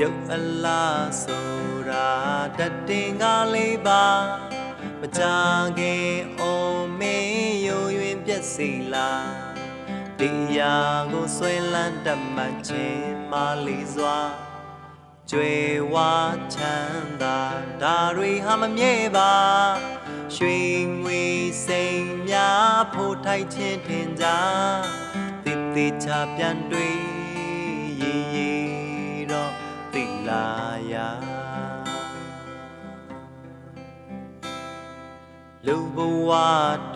ရုပ်အလားဆိုတာတတ်တင်ကလေးပါမကြခင်အောင်မင်းယုံရင်ပြက်စီလားတရားကိုဆွဲလန်းတတ်မှတ်ခြင်းမလေးစွာကြွယ်ဝချမ်းသာဒါတွေဟာမမြဲပါရွှေငွေစိမ်များဖို့ထိုက်ခြင်းထင်ကြတိတိချပြန်တွေ့ရည်ရ လူဘဝ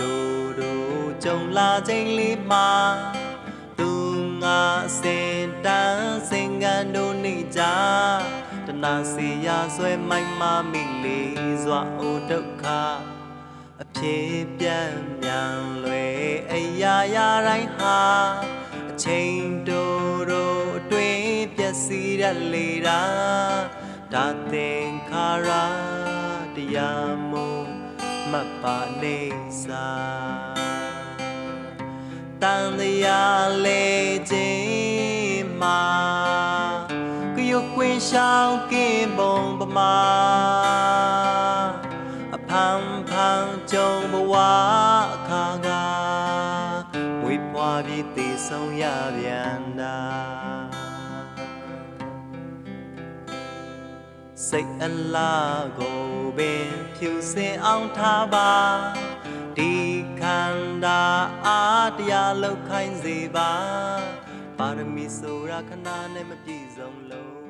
တို့တို့ကြုံလာချိန်လေးမှာသူငါစင်တန်းစင်ကန်တို့နေကြတနာစီရဆွဲမိုက်မမိလေးစွာအိုဒုက္ခအဖြစ်ပြတ်မြန်လွယ်အရာရာတိုင်းဟာအချိန်တို့တို့အတွင်းပျက်စီးရလေတာဒါသင်္ခါရတရားမို့ မတ်ပါနေစာတန်တရားလေခြင်းမှာကရုတ်ကွင်းရှောင်းကင်းပုံပမာအဖန်ဖန်ကြုံဘဝအခါကဝေဖွာပြီးတည်ဆုံးရပြန်တာ စိတ်အလားကိုပင်ဖြူစင်အောင်ထားပါဒီခန္ဓာအားတရားလောက်ခိုင်းစေပါပါရမီဆိုရာခဏနဲ့မပြည့်စုံ